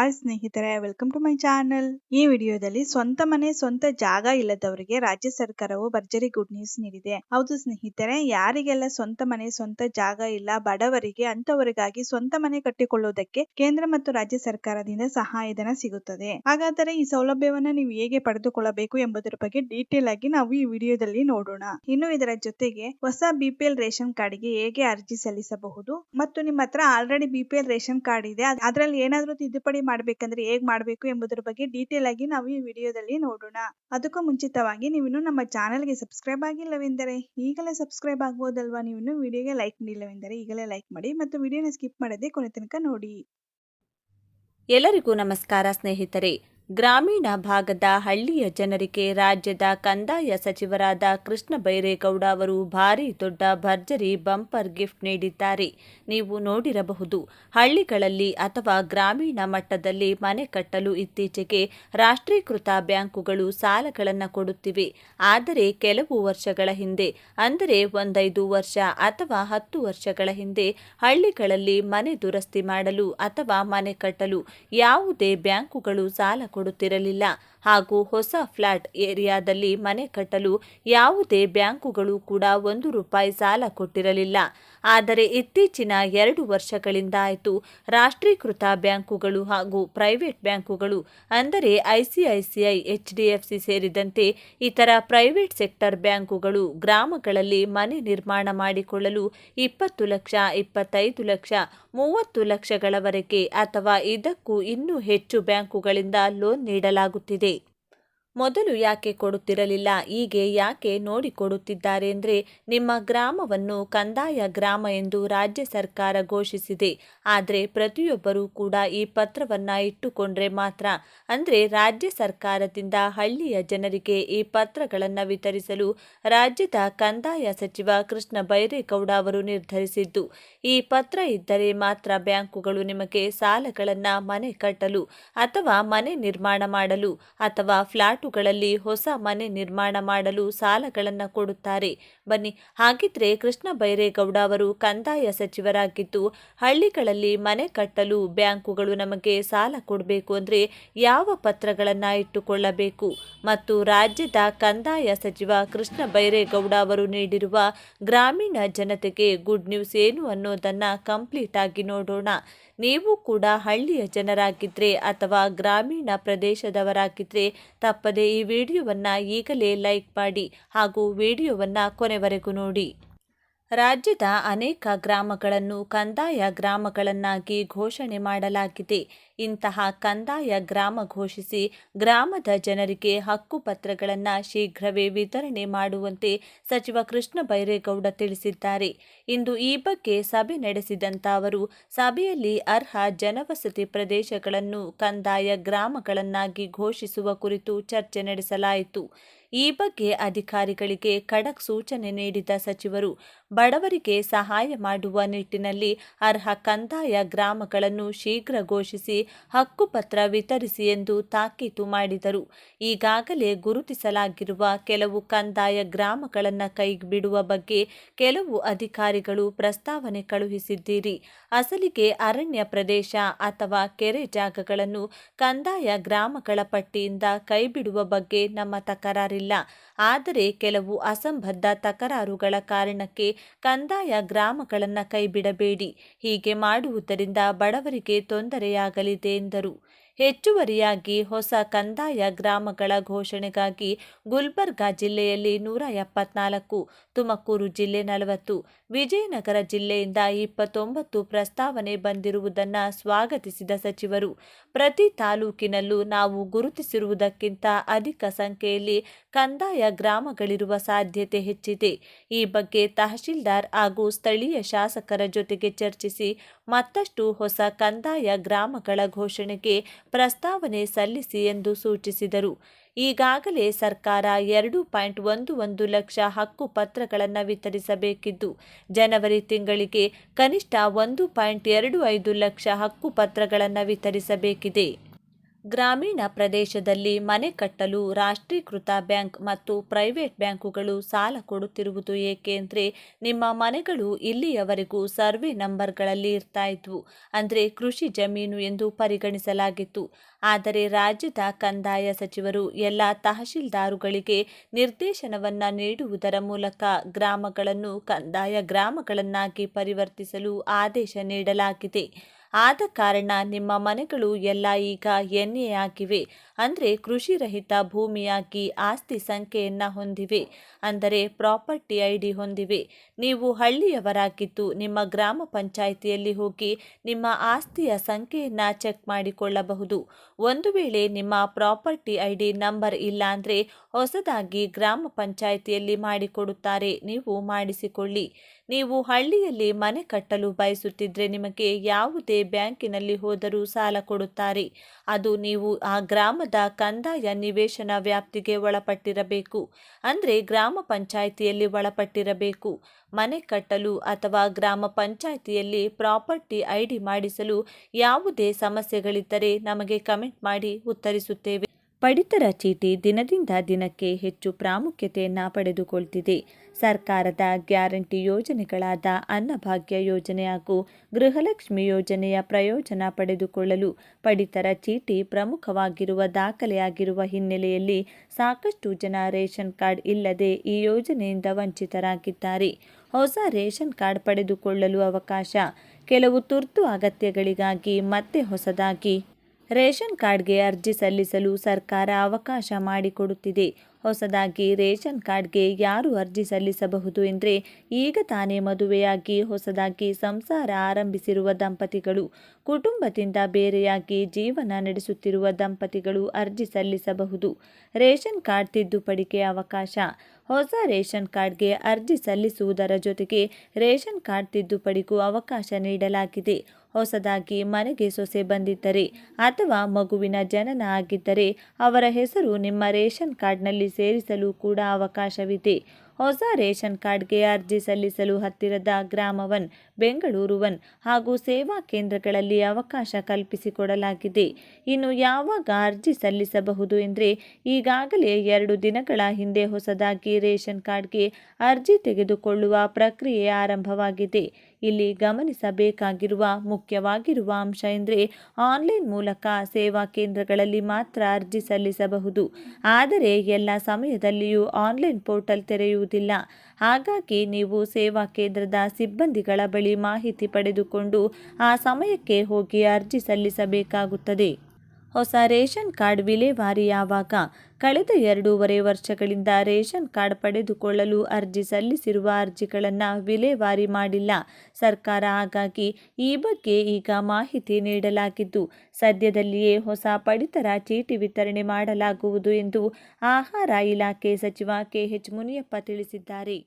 Hi ಸ್ನೇಹಿತರೆ welcome to my channel ಈ ವಿಡಿಯೋದಲ್ಲಿ ಸ್ವಂತ ಮನೆ, ಸ್ವಂತ ಜಾಗ ಇಲ್ಲದವರಿಗೆ ರಾಜ್ಯ ಸರ್ಕಾರವು ಭರ್ಜರಿ ಗುಡ್ ನ್ಯೂಸ್ ನೀಡಿದೆ. ಹೌದು ಸ್ನೇಹಿತರೆ, ಯಾರಿಗೆಲ್ಲ ಸ್ವಂತ ಮನೆ, ಸ್ವಂತ ಜಾಗ ಇಲ್ಲ, ಬಡವರಿಗೆ ಅಂತವರಿಗಾಗಿ ಸ್ವಂತ ಮನೆ ಕಟ್ಟಿಕೊಳ್ಳುವುದಕ್ಕೆ ಕೇಂದ್ರ ಮತ್ತು ರಾಜ್ಯ ಸರ್ಕಾರದಿಂದ ಸಹಾಯಧನ ಸಿಗುತ್ತದೆ. ಹಾಗಾದರೆ ಈ ಸೌಲಭ್ಯವನ್ನ ನೀವು ಹೇಗೆ ಪಡೆದುಕೊಳ್ಳಬೇಕು ಎಂಬುದರ ಬಗ್ಗೆ ಡೀಟೇಲ್ ಆಗಿ ನಾವು ಈ ವಿಡಿಯೋದಲ್ಲಿ ನೋಡೋಣ. ಇನ್ನು ಇದರ ಜೊತೆಗೆ ಹೊಸ ಬಿಪಿಎಲ್ ರೇಷನ್ ಕಾರ್ಡ್ಗೆ ಹೇಗೆ ಅರ್ಜಿ ಸಲ್ಲಿಸಬಹುದು? ಮತ್ತು ನಿಮ್ಮ ಹತ್ರ ಆಲ್ರೆಡಿ ಬಿಪಿಎಲ್ ರೇಷನ್ ಕಾರ್ಡ್ ಇದೆ, ಅದರಲ್ಲಿ ಏನಾದರೂ ತಿದ್ದುಪಡಿ ಮಾಡ್ಬೇಕಂದ್ರೆ ಹೇಗ್ ಮಾಡ್ಬೇಕು ಎಂಬುದರ ಬಗ್ಗೆ ಡೀಟೇಲ್ ಆಗಿ ನಾವು ಈ ವಿಡಿಯೋದಲ್ಲಿ ನೋಡೋಣ. ಅದಕ್ಕೂ ಮುಂಚಿತವಾಗಿ ನೀವಿನ್ನು ನಮ್ಮ ಚಾನೆಲ್ಗೆ ಸಬ್ಸ್ಕ್ರೈಬ್ ಆಗಿಲ್ಲವೆಂದರೆ ಈಗಲೇ ಸಬ್ಸ್ಕ್ರೈಬ್ ಆಗ್ಬೋದಲ್ವಾ? ನೀವಿನ್ನು ವಿಡಿಯೋಗೆ ಲೈಕ್ ಮಾಡಿಲ್ಲವೆಂದರೆ ಈಗಲೇ ಲೈಕ್ ಮಾಡಿ ಮತ್ತು ವಿಡಿಯೋನ ಸ್ಕಿಪ್ ಮಾಡದೆ ಕೊನೆ ತನಕ ನೋಡಿ. ಎಲ್ಲರಿಗೂ ನಮಸ್ಕಾರ ಸ್ನೇಹಿತರೆ. ಗ್ರಾಮೀಣ ಭಾಗದ ಹಳ್ಳಿಯ ಜನರಿಗೆ ರಾಜ್ಯದ ಕಂದಾಯ ಸಚಿವರಾದ ಕೃಷ್ಣ ಬೈರೇಗೌಡ ಅವರು ಭಾರಿ ದೊಡ್ಡ ಭರ್ಜರಿ ಬಂಪರ್ ಗಿಫ್ಟ್ ನೀಡಿದ್ದಾರೆ. ನೀವು ನೋಡಿರಬಹುದು, ಹಳ್ಳಿಗಳಲ್ಲಿ ಅಥವಾ ಗ್ರಾಮೀಣ ಮಟ್ಟದಲ್ಲಿ ಮನೆ ಕಟ್ಟಲು ಇತ್ತೀಚೆಗೆ ರಾಷ್ಟ್ರೀಕೃತ ಬ್ಯಾಂಕುಗಳು ಸಾಲಗಳನ್ನು ಕೊಡುತ್ತಿವೆ. ಆದರೆ ಕೆಲವು ವರ್ಷಗಳ ಹಿಂದೆ, ಅಂದರೆ ಒಂದೈದು ವರ್ಷ ಅಥವಾ ಹತ್ತು ವರ್ಷಗಳ ಹಿಂದೆ, ಹಳ್ಳಿಗಳಲ್ಲಿ ಮನೆ ದುರಸ್ತಿ ಮಾಡಲು ಅಥವಾ ಮನೆ ಕಟ್ಟಲು ಯಾವುದೇ ಬ್ಯಾಂಕುಗಳು ಸಾಲ ಕೊಡುತ್ತಿರಲಿಲ್ಲ. ಹಾಗೂ ಹೊಸ ಫ್ಲಾಟ್ ಏರಿಯಾದಲ್ಲಿ ಮನೆ ಕಟ್ಟಲು ಯಾವುದೇ ಬ್ಯಾಂಕುಗಳು ಕೂಡ ಒಂದು ರೂಪಾಯಿ ಸಾಲ ಕೊಟ್ಟಿರಲಿಲ್ಲ. ಆದರೆ ಇತ್ತೀಚಿನ ಎರಡು ವರ್ಷಗಳಿಂದ ಆಯಿತು. ರಾಷ್ಟ್ರೀಕೃತ ಬ್ಯಾಂಕುಗಳು ಹಾಗೂ ಪ್ರೈವೇಟ್ ಬ್ಯಾಂಕುಗಳು, ಅಂದರೆ ಐಸಿಐಸಿಐ, ಎಚ್ ಡಿ ಸೇರಿದಂತೆ ಇತರ ಪ್ರೈವೇಟ್ ಸೆಕ್ಟರ್ ಬ್ಯಾಂಕುಗಳು ಗ್ರಾಮಗಳಲ್ಲಿ ಮನೆ ನಿರ್ಮಾಣ ಮಾಡಿಕೊಳ್ಳಲು ಇಪ್ಪತ್ತು ಲಕ್ಷ, ಇಪ್ಪತ್ತೈದು ಲಕ್ಷ, ಮೂವತ್ತು ಲಕ್ಷಗಳವರೆಗೆ ಅಥವಾ ಇದಕ್ಕೂ ಇನ್ನೂ ಹೆಚ್ಚು ಬ್ಯಾಂಕುಗಳಿಂದ ಲೋನ್ ನೀಡಲಾಗುತ್ತಿದೆ. ಮೊದಲು ಯಾಕೆ ಕೊಡುತ್ತಿರಲಿಲ್ಲ? ಹೀಗೆ ಯಾಕೆ ನೋಡಿಕೊಡುತ್ತಿದ್ದಾರೆ ಅಂದರೆ ನಿಮ್ಮ ಗ್ರಾಮವನ್ನು ಕಂದಾಯ ಗ್ರಾಮ ಎಂದು ರಾಜ್ಯ ಸರ್ಕಾರ ಘೋಷಿಸಿದೆ. ಆದರೆ ಪ್ರತಿಯೊಬ್ಬರೂ ಕೂಡ ಈ ಪತ್ರವನ್ನು ಇಟ್ಟುಕೊಂಡ್ರೆ ಮಾತ್ರ. ಅಂದರೆ ರಾಜ್ಯ ಸರ್ಕಾರದಿಂದ ಹಳ್ಳಿಯ ಜನರಿಗೆ ಈ ಪತ್ರಗಳನ್ನು ವಿತರಿಸಲು ರಾಜ್ಯದ ಕಂದಾಯ ಸಚಿವ ಕೃಷ್ಣ ಬೈರೇಗೌಡ ಅವರು ನಿರ್ಧರಿಸಿದ್ದು. ಈ ಪತ್ರ ಇದ್ದರೆ ಮಾತ್ರ ಬ್ಯಾಂಕುಗಳು ನಿಮಗೆ ಸಾಲಗಳನ್ನು ಮನೆ ಕಟ್ಟಲು ಅಥವಾ ಮನೆ ನಿರ್ಮಾಣ ಮಾಡಲು ಅಥವಾ ಫ್ಲಾಟುಗಳಲ್ಲಿ ಹೊಸ ಮನೆ ನಿರ್ಮಾಣ ಮಾಡಲು ಸಾಲಗಳನ್ನು ಕೊಡುತ್ತಾರೆ. ಬನ್ನಿ, ಹಾಗಿದ್ರೆ ಕೃಷ್ಣ ಬೈರೇಗೌಡ ಅವರು ಕಂದಾಯ ಸಚಿವರಾಗಿದ್ದು, ಹಳ್ಳಿಗಳಲ್ಲಿ ಮನೆ ಕಟ್ಟಲು ಬ್ಯಾಂಕುಗಳು ನಮಗೆ ಸಾಲ ಕೊಡಬೇಕು ಅಂದರೆ ಯಾವ ಪತ್ರಗಳನ್ನು ಇಟ್ಟುಕೊಳ್ಳಬೇಕು? ಮತ್ತು ರಾಜ್ಯದ ಕಂದಾಯ ಸಚಿವ ಕೃಷ್ಣ ಬೈರೇಗೌಡ ಅವರು ನೀಡಿರುವ ಗ್ರಾಮೀಣ ಜನತೆಗೆ ಗುಡ್ ನ್ಯೂಸ್ ಏನು ಅನ್ನೋದನ್ನು ಕಂಪ್ಲೀಟ್ ಆಗಿ ನೋಡೋಣ. ನೀವು ಕೂಡ ಹಳ್ಳಿಯ ಜನರಾಗಿದ್ದರೆ ಅಥವಾ ಗ್ರಾಮೀಣ ಪ್ರದೇಶದವರಾಗಿದ್ದರೆ ತಪ್ಪದೆ ಈ ವಿಡಿಯೋವನ್ನು ಈಗಲೇ ಲೈಕ್ ಮಾಡಿ ಹಾಗೂ ವಿಡಿಯೋವನ್ನು ಕೊನೆವರೆಗೂ ನೋಡಿ. ರಾಜ್ಯದ ಅನೇಕ ಗ್ರಾಮಗಳನ್ನು ಕಂದಾಯ ಗ್ರಾಮಗಳನ್ನಾಗಿ ಘೋಷಣೆ ಮಾಡಲಾಗಿದೆ. ಇಂತಹ ಕಂದಾಯ ಗ್ರಾಮ ಘೋಷಿಸಿ ಗ್ರಾಮದ ಜನರಿಗೆ ಹಕ್ಕುಪತ್ರಗಳನ್ನು ಶೀಘ್ರವೇ ವಿತರಣೆ ಮಾಡುವಂತೆ ಸಚಿವ ಕೃಷ್ಣ ಬೈರೇಗೌಡ ತಿಳಿಸಿದ್ದಾರೆ. ಇಂದು ಈ ಬಗ್ಗೆ ಸಭೆ ನಡೆಸಿದಂತ ಅವರು, ಸಭೆಯಲ್ಲಿ ಅರ್ಹ ಜನವಸತಿ ಪ್ರದೇಶಗಳನ್ನು ಕಂದಾಯ ಗ್ರಾಮಗಳನ್ನಾಗಿ ಘೋಷಿಸುವ ಕುರಿತು ಚರ್ಚೆ ನಡೆಸಲಾಯಿತು. ಈ ಬಗ್ಗೆ ಅಧಿಕಾರಿಗಳಿಗೆ ಖಡಕ್ ಸೂಚನೆ ನೀಡಿದ ಸಚಿವರು, ಬಡವರಿಗೆ ಸಹಾಯ ಮಾಡುವ ನಿಟ್ಟಿನಲ್ಲಿ ಅರ್ಹ ಕಂದಾಯ ಗ್ರಾಮಗಳನ್ನು ಶೀಘ್ರ ಘೋಷಿಸಿ ಹಕ್ಕುಪತ್ರ ವಿತರಿಸಿ ಎಂದು ತಾಕೀತು ಮಾಡಿದರು. ಈಗಾಗಲೇ ಗುರುತಿಸಲಾಗಿರುವ ಕೆಲವು ಕಂದಾಯ ಗ್ರಾಮಗಳನ್ನು ಕೈಬಿಡುವ ಬಗ್ಗೆ ಕೆಲವು ಅಧಿಕಾರಿಗಳು ಪ್ರಸ್ತಾವನೆ ಕಳುಹಿಸಿದ್ದೀರಿ. ಅಸಲಿಗೆ ಅರಣ್ಯ ಪ್ರದೇಶ ಅಥವಾ ಕೆರೆ ಜಾಗಗಳನ್ನು ಕಂದಾಯ ಗ್ರಾಮಗಳ ಪಟ್ಟಿಯಿಂದ ಕೈಬಿಡುವ ಬಗ್ಗೆ ನಮ್ಮ ತಕರಾರಿಲ್ಲ. ಆದರೆ ಕೆಲವು ಅಸಂಬದ್ಧ ತಕರಾರುಗಳ ಕಾರಣಕ್ಕೆ ಕಂದಾಯ ಗ್ರಾಮಗಳನ್ನು ಕೈಬಿಡಬೇಡಿ. ಹೀಗೆ ಮಾಡುವುದರಿಂದ ಬಡವರಿಗೆ ತೊಂದರೆಯಾಗಲಿದೆ ಎಂದರು. ಹೆಚ್ಚುವರಿಯಾಗಿ ಹೊಸ ಕಂದಾಯ ಗ್ರಾಮಗಳ ಘೋಷಣೆಗಾಗಿ ಗುಲ್ಬರ್ಗಾ ಜಿಲ್ಲೆಯಲ್ಲಿ ನೂರ ಎಪ್ಪತ್ನಾಲ್ಕು, ತುಮಕೂರು ಜಿಲ್ಲೆ ನಲವತ್ತು, ವಿಜಯನಗರ ಜಿಲ್ಲೆಯಿಂದ ಇಪ್ಪತ್ತೊಂಬತ್ತು ಪ್ರಸ್ತಾವನೆ ಬಂದಿರುವುದನ್ನು ಸ್ವಾಗತಿಸಿದ ಸಚಿವರು, ಪ್ರತಿ ತಾಲೂಕಿನಲ್ಲೂ ನಾವು ಗುರುತಿಸಿರುವುದಕ್ಕಿಂತ ಅಧಿಕ ಸಂಖ್ಯೆಯಲ್ಲಿ ಕಂದಾಯ ಗ್ರಾಮಗಳಿರುವ ಸಾಧ್ಯತೆ ಹೆಚ್ಚಿದೆ. ಈ ಬಗ್ಗೆ ತಹಶೀಲ್ದಾರ್ ಹಾಗೂ ಸ್ಥಳೀಯ ಶಾಸಕರ ಜೊತೆಗೆ ಚರ್ಚಿಸಿ ಮತ್ತಷ್ಟು ಹೊಸ ಕಂದಾಯ ಗ್ರಾಮಗಳ ಘೋಷಣೆಗೆ ಪ್ರಸ್ತಾವನೆ ಸಲ್ಲಿಸಿ ಎಂದು ಸೂಚಿಸಿದರು. ಈಗಾಗಲೇ ಸರ್ಕಾರ ಎರಡು ಪಾಯಿಂಟ್ ಒಂದು ಒಂದು ಲಕ್ಷ ಹಕ್ಕು ಪತ್ರಗಳನ್ನು ವಿತರಿಸಬೇಕಿದ್ದು, ಜನವರಿ ತಿಂಗಳಿಗೆ ಕನಿಷ್ಠ ಒಂದು ಪಾಯಿಂಟ್ ಎರಡು ಐದು ಲಕ್ಷ ಹಕ್ಕು ಪತ್ರಗಳನ್ನು ವಿತರಿಸಬೇಕಿದೆ. ಗ್ರಾಮೀಣ ಪ್ರದೇಶದಲ್ಲಿ ಮನೆ ಕಟ್ಟಲು ರಾಷ್ಟ್ರೀಕೃತ ಬ್ಯಾಂಕ್ ಮತ್ತು ಪ್ರೈವೇಟ್ ಬ್ಯಾಂಕುಗಳು ಸಾಲ ಕೊಡುತ್ತಿರುವುದು ಏಕೆಂದರೆ ನಿಮ್ಮ ಮನೆಗಳು ಇಲ್ಲಿಯವರೆಗೂ ಸರ್ವೆ ನಂಬರ್ಗಳಲ್ಲಿ ಇರ್ತಾ ಇದ್ವು ಅಂದರೆ ಕೃಷಿ ಜಮೀನು ಎಂದು ಪರಿಗಣಿಸಲಾಗಿತ್ತು. ಆದರೆ ರಾಜ್ಯದ ಕಂದಾಯ ಸಚಿವರು ಎಲ್ಲ ತಹಶೀಲ್ದಾರುಗಳಿಗೆ ನಿರ್ದೇಶನವನ್ನು ನೀಡುವುದರ ಮೂಲಕ ಗ್ರಾಮಗಳನ್ನು, ಕಂದಾಯ ಗ್ರಾಮಗಳನ್ನಾಗಿ ಪರಿವರ್ತಿಸಲು ಆದೇಶ ನೀಡಲಾಗಿದೆ. ಆದ ಕಾರಣ ನಿಮ್ಮ ಮನೆಗಳು ಎಲ್ಲ ಈಗ ಎಣ್ಣೆಯಾಗಿವೆ. ಅಂದರೆ ಕೃಷಿ ರಹಿತ ಭೂಮಿಯಾಗಿ ಆಸ್ತಿ ಸಂಖ್ಯೆಯನ್ನು ಹೊಂದಿವೆ. ಅಂದರೆ ಪ್ರಾಪರ್ಟಿ ಐ ಡಿ ಹೊಂದಿವೆ. ನೀವು ಹಳ್ಳಿಯವರಾಗಿದ್ದು ನಿಮ್ಮ ಗ್ರಾಮ ಪಂಚಾಯಿತಿಯಲ್ಲಿ ಹೋಗಿ ನಿಮ್ಮ ಆಸ್ತಿಯ ಸಂಖ್ಯೆಯನ್ನು ಚೆಕ್ ಮಾಡಿಕೊಳ್ಳಬಹುದು. ಒಂದು ವೇಳೆ ನಿಮ್ಮ ಪ್ರಾಪರ್ಟಿ ಐ ಡಿ ನಂಬರ್ ಇಲ್ಲಾಂದರೆ ಹೊಸದಾಗಿ ಗ್ರಾಮ ಪಂಚಾಯಿತಿಯಲ್ಲಿ ಮಾಡಿಕೊಡುತ್ತಾರೆ. ನೀವು ಮಾಡಿಸಿಕೊಳ್ಳಿ. ನೀವು ಹಳ್ಳಿಯಲ್ಲಿ ಮನೆ ಕಟ್ಟಲು ಬಯಸುತ್ತಿದ್ದರೆ ನಿಮಗೆ ಯಾವುದೇ ಬ್ಯಾಂಕಿನಲ್ಲಿ ಹೋದರೂ ಸಾಲ ಕೊಡುತ್ತಾರೆ. ಅದು ನೀವು ಆ ಗ್ರಾಮದ ಕಂದಾಯ ನಿವೇಶನ ವ್ಯಾಪ್ತಿಗೆ ಒಳಪಟ್ಟಿರಬೇಕು. ಅಂದರೆ ಗ್ರಾಮ ಪಂಚಾಯಿತಿಯಲ್ಲಿ ಒಳಪಟ್ಟಿರಬೇಕು. ಮನೆ ಕಟ್ಟಲು ಅಥವಾ ಗ್ರಾಮ ಪಂಚಾಯಿತಿಯಲ್ಲಿ ಪ್ರಾಪರ್ಟಿ ಐಡಿ ಮಾಡಿಸಲು ಯಾವುದೇ ಸಮಸ್ಯೆಗಳಿದ್ದರೆ ನಮಗೆ ಕಮೆಂಟ್ ಮಾಡಿ ಉತ್ತರಿಸುತ್ತೇವೆ. ಪಡಿತರ ಚೀಟಿ ದಿನದಿಂದ ದಿನಕ್ಕೆ ಹೆಚ್ಚು ಪ್ರಾಮುಖ್ಯತೆಯನ್ನು ಪಡೆದುಕೊಳ್ತಿದೆ. ಸರ್ಕಾರದ ಗ್ಯಾರಂಟಿ ಯೋಜನೆಗಳಾದ ಅನ್ನಭಾಗ್ಯ ಯೋಜನೆ ಹಾಗೂ ಗೃಹಲಕ್ಷ್ಮಿ ಯೋಜನೆಯ ಪ್ರಯೋಜನ ಪಡೆದುಕೊಳ್ಳಲು ಪಡಿತರ ಚೀಟಿ ಪ್ರಮುಖವಾಗಿರುವ ದಾಖಲೆಯಾಗಿರುವ ಹಿನ್ನೆಲೆಯಲ್ಲಿ ಸಾಕಷ್ಟು ಜನ ರೇಷನ್ ಕಾರ್ಡ್ ಇಲ್ಲದೆ ಈ ಯೋಜನೆಯಿಂದ ವಂಚಿತರಾಗಿದ್ದಾರೆ. ಹೊಸ ರೇಷನ್ ಕಾರ್ಡ್ ಪಡೆದುಕೊಳ್ಳಲು ಅವಕಾಶ. ಕೆಲವು ತುರ್ತು ಅಗತ್ಯಗಳಿಗಾಗಿ ಮತ್ತೆ ಹೊಸದಾಗಿ ರೇಷನ್ ಕಾರ್ಡ್ಗೆ ಅರ್ಜಿ ಸಲ್ಲಿಸಲು ಸರ್ಕಾರ ಅವಕಾಶ ಮಾಡಿಕೊಡುತ್ತಿದೆ. ಹೊಸದಾಗಿ ರೇಷನ್ ಕಾರ್ಡ್ಗೆ ಯಾರು ಅರ್ಜಿ ಸಲ್ಲಿಸಬಹುದು ಎಂದರೆ ಈಗ ತಾನೇ ಮದುವೆಯಾಗಿ ಹೊಸದಾಗಿ ಸಂಸಾರ ಆರಂಭಿಸಿರುವ ದಂಪತಿಗಳು. ಕುಟುಂಬದಿಂದ ಬೇರೆಯಾಗಿ ಜೀವನ ನಡೆಸುತ್ತಿರುವ ದಂಪತಿಗಳು ಅರ್ಜಿ ಸಲ್ಲಿಸಬಹುದು. ರೇಷನ್ ಕಾರ್ಡ್ ತಿದ್ದುಪಡಿಗೆ ಅವಕಾಶ. ಹೊಸ ರೇಷನ್ ಕಾರ್ಡ್ಗೆ ಅರ್ಜಿ ಸಲ್ಲಿಸುವುದರ ಜೊತೆಗೆ ರೇಷನ್ ಕಾರ್ಡ್ ತಿದ್ದುಪಡಿಗೂ ಅವಕಾಶ ನೀಡಲಾಗಿದೆ. ಹೊಸದಾಗಿ ಮನೆಗೆ ಸೊಸೆ ಬಂದಿದ್ದರೆ ಅಥವಾ ಮಗುವಿನ ಜನನ ಆಗಿದ್ದರೆ ಅವರ ಹೆಸರು ನಿಮ್ಮ ರೇಷನ್ ಕಾರ್ಡ್ನಲ್ಲಿ ಸೇರಿಸಲು ಕೂಡ ಅವಕಾಶವಿದೆ. ಹೊಸ ರೇಷನ್ ಕಾರ್ಡ್ಗೆ ಅರ್ಜಿ ಸಲ್ಲಿಸಲು ಹತ್ತಿರದ ಗ್ರಾಮ ಒನ್ ಬೆಂಗಳೂರು ಒನ್ ಹಾಗೂ ಸೇವಾ ಕೇಂದ್ರಗಳಲ್ಲಿ ಅವಕಾಶ ಕಲ್ಪಿಸಿಕೊಡಲಾಗಿದೆ. ಇನ್ನು ಯಾವಾಗ ಅರ್ಜಿ ಸಲ್ಲಿಸಬಹುದು ಎಂದರೆ ಈಗಾಗಲೇ ಎರಡು ದಿನಗಳ ಹಿಂದೆ ಹೊಸದಾಗಿ ರೇಷನ್ ಕಾರ್ಡ್ಗೆ ಅರ್ಜಿ ತೆಗೆದುಕೊಳ್ಳುವ ಪ್ರಕ್ರಿಯೆ ಆರಂಭವಾಗಿದೆ. ಇಲ್ಲಿ ಗಮನಿಸಬೇಕಾಗಿರುವ ಮುಖ್ಯವಾಗಿರುವ ಅಂಶ ಎಂದರೆ ಆನ್ಲೈನ್ ಮೂಲಕ ಸೇವಾ ಕೇಂದ್ರಗಳಲ್ಲಿ ಮಾತ್ರ ಅರ್ಜಿ ಸಲ್ಲಿಸಬಹುದು. ಆದರೆ ಎಲ್ಲ ಸಮಯದಲ್ಲಿಯೂ ಆನ್ಲೈನ್ ಪೋರ್ಟಲ್ ತೆರೆಯುವುದಿಲ್ಲ. ಹಾಗಾಗಿ ನೀವು ಸೇವಾ ಕೇಂದ್ರದ ಸಿಬ್ಬಂದಿಗಳ ಬಳಿ ಮಾಹಿತಿ ಪಡೆದುಕೊಂಡು ಆ ಸಮಯಕ್ಕೆ ಹೋಗಿ ಅರ್ಜಿ ಸಲ್ಲಿಸಬೇಕಾಗುತ್ತದೆ. ಹೊಸ ರೇಷನ್ ಕಾರ್ಡ್ ವಿಲೇವಾರಿ ಯಾವಾಗ ಕಳೆದ ಎರಡೂವರೆ ವರ್ಷಗಳಿಂದ ರೇಷನ್ ಕಾರ್ಡ್ ಪಡೆದುಕೊಳ್ಳಲು ಅರ್ಜಿ ಸಲ್ಲಿಸಿರುವ ಅರ್ಜಿಗಳನ್ನು ವಿಲೇವಾರಿ ಮಾಡಿಲ್ಲ. ಸರ್ಕಾರ ಹಾಗಾಗಿ ಈ ಬಗ್ಗೆ ಈಗ ಮಾಹಿತಿ ನೀಡಲಾಗಿದ್ದು, ಸದ್ಯದಲ್ಲಿಯೇ ಹೊಸ ಪಡಿತರ ಚೀಟಿ ವಿತರಣೆ ಮಾಡಲಾಗುವುದು ಎಂದು ಆಹಾರ ಇಲಾಖೆ ಸಚಿವ ಕೆಎಚ್ ಮುನಿಯಪ್ಪ ತಿಳಿಸಿದ್ದಾರೆ.